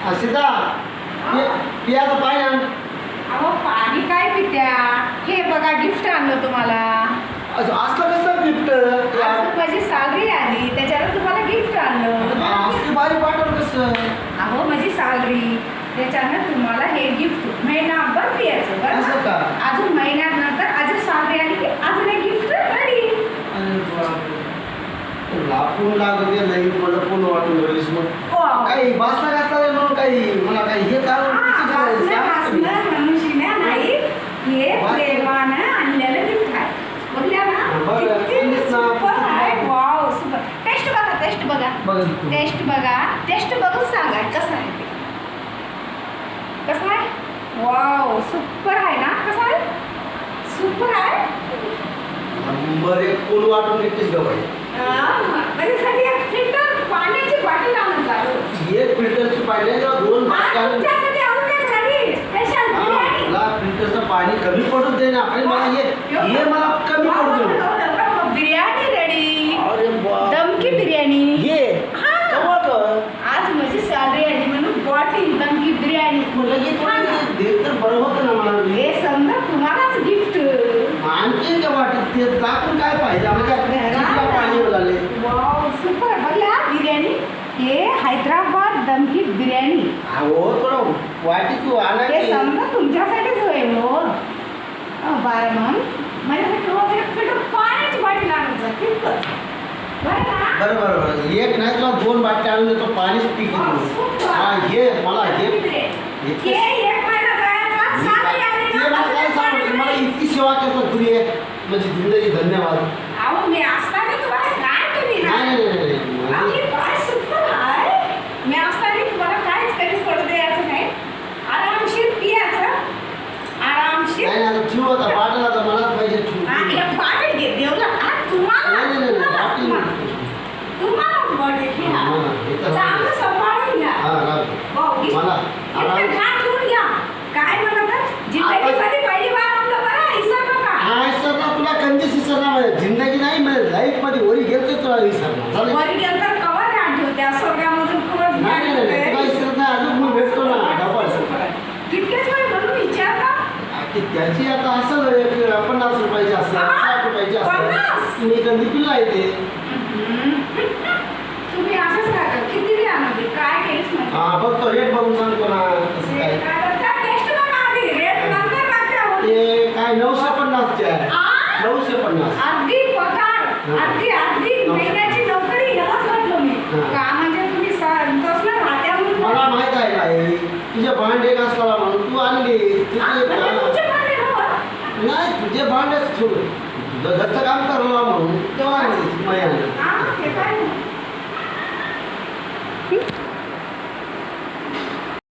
सीता पियाचं पाणी आण. अहो पाणी काय पित्या? हे बघा गिफ्ट आणलं तुम्हाला. असं असलं कसं गिफ्ट आज माझी सालरी आली त्याच्यावर तुम्हाला गिफ्ट आणलं. असली बारी पाठवलं कसं? अहो माझी सालरी त्याच्यानं तुम्हाला हे गिफ्ट महिनाभर पियाचं बरं असं का? अजून महिन्यानंतर अजून सालरी आली की अजून एक गिफ्ट रेडी अरे बापरे. लापून लागत नाही मला पूर्ण वाटून राहिलीस मग. काही बसला घातला नाही म्हणून काही मला काही हे कारण करायचं? नाही. हे. आणलेलं गिफ्ट आहे. बघल्या ना टेस्ट बघा टेस्ट बघा. बघा टेस्ट बघा. टेस्ट बघून सांगा कसं आहे ते. कसं आहे? वाव सुपर आहे ना? कसं आहे? सुपर आहे? नंबर एक पूल वाटून एकटीच गवाई एक फिल्टरची पाणी दोन हा, मला फिल्टरचं पाणी कमी पडून दे ना आणि मला हे हे मला कमी पडून दे. बिर्याणी रेडी अरे. दमकी बिर्याणी. ये हा. आज माझी सॅलरी आली म्हणून बॉटल दमकी बिर्याणी. म्हणलं देत तर बरं होतं ना मला. हे समजा तुम्हालाच गिफ्ट आणखी ते दाखवून काय पाहिजे? चिकला पाणी झाले सुपर बघला बिर्याणी. हे हैदराबाद दमकी बिर्याणी. हो थोडं वाटी तू आणा हे. समजा तुमच्यासाठीच होईल हो. बरं मग फिल्टर पाण्याची तितकंच. बरं बरं बरं एक नाही तुला दोन बाटल्या आणून देतो पाणीच पी की तू हा हे मला हे आली ते मला मला इतकी सेवा करतात तुम्ही म्हणजे जिंदगी धन्यवाद. अहो, मी असताना तुम्हाला काय तुम्ही ना? नाही नाही, नाही नाही आपली माझी- काय सुपर आहे. मी असताना तुम्हाला काहीच कमी पडू द्यायचं नाही आरामशीर पियाचं आरामशीर नाही नाही, आता ठेवू आता बाटल आता मलाच पाहिजे ठेवू. हा, नाही एक बाटल घे देवला हा, तुम्हाला नाही नाही, नाही तुम्हाला- बाटली तुम्हाला- नको. तुम्हाला बॉडी घ्या हा, हे तर- चांगलं सांभाळून घ्या हा राहू. भाऊ, घे. मला इतकं आराम- घाण ठेवून घ्या काय म्हणतात जिंदगीमध्ये पहिली बार आपलं बरं विसरलो का हा सर तुला कंदीस विसरणार म्हणजे जिंदगी नाही म्हणजे लाईफमध्ये वरी घेतो तुला विसरणार चालेल? वर गेलं कवर आठवत्या स्वर्गामधून कवर नाही नाही नाही तुला विसरत नाही अजून मी भेटतो ना डबल तितकेच वेळ म्हणून विचारता की त्याची आता असं पन्नास रुपयाची असं हा? साठ रुपयाची पन्नास? असं मी कधी पिला येते हा बघतो रेट बघून सांगतो ना कसं काय. ते काय नऊशे पन्नासचे आहे. आ? नऊशे पन्नास. मला माहीत आहे काय तुझे भांडे घासला म्हणून तू आणली. तुझे नाही तुझे भांडे तुझं घरचं काम करला म्हणून तेव्हा आणली मी आणली. आ,